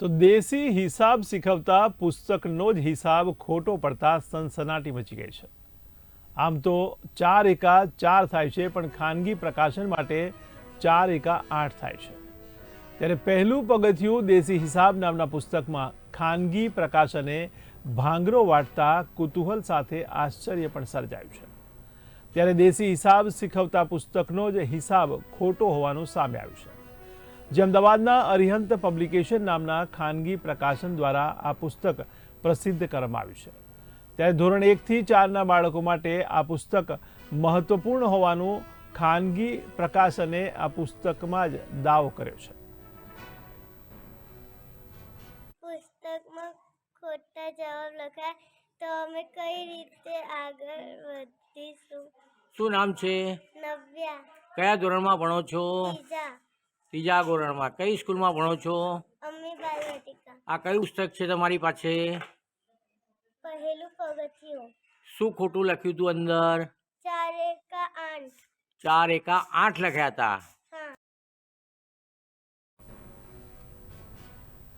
તો દેશી હિસાબ શીખવતા પુસ્તકનો જ હિસાબ ખોટો પડતા સનસનાટી મચી ગઈ છે. આમ તો ચાર એકા ચાર થાય છે, પણ ખાનગી પ્રકાશન માટે ચાર એકા આઠ થાય છે. ત્યારે પહેલું પગથિયું દેશી હિસાબ નામના પુસ્તકમાં ખાનગી પ્રકાશને ભાંગરો વાટતા કુતૂહલ સાથે આશ્ચર્ય પણ સર્જાયું છે. ત્યારે દેશી હિસાબ શીખવતા પુસ્તકનો જ હિસાબ ખોટો હોવાનું સામે આવ્યું છે. જે અમદાવાદના અરિહંત પબ્લિકેશન નામના ખાનગી પ્રકાશન દ્વારા આ પુસ્તક પ્રસિદ્ધ કરવામાં આવ્યું છે. ત્યારે ધોરણ એકથી ચારના બાળકો માટે આ પુસ્તક મહત્વપૂર્ણ હોવાનું ખાનગી પ્રકાશને આ પુસ્તકમાં જ દાવો કર્યો છે. પુસ્તકમાં ખોટા જવાબ લખાય તો અમે કઈ રીતે આગળ વધીશું? શું નામ છે? નવ્યા. કયા ધોરણમાં ભણો છો? બીજા. ત્રીજા ધોરણમાં કઈ સ્કૂલમાં ભણો છો? આ કયું પુસ્તક છે તમારી પાસે? શું ખોટું લખ્યું હતું અંદર? ચાર એકા આઠ. ચાર એકા આઠ લખ્યા હતા.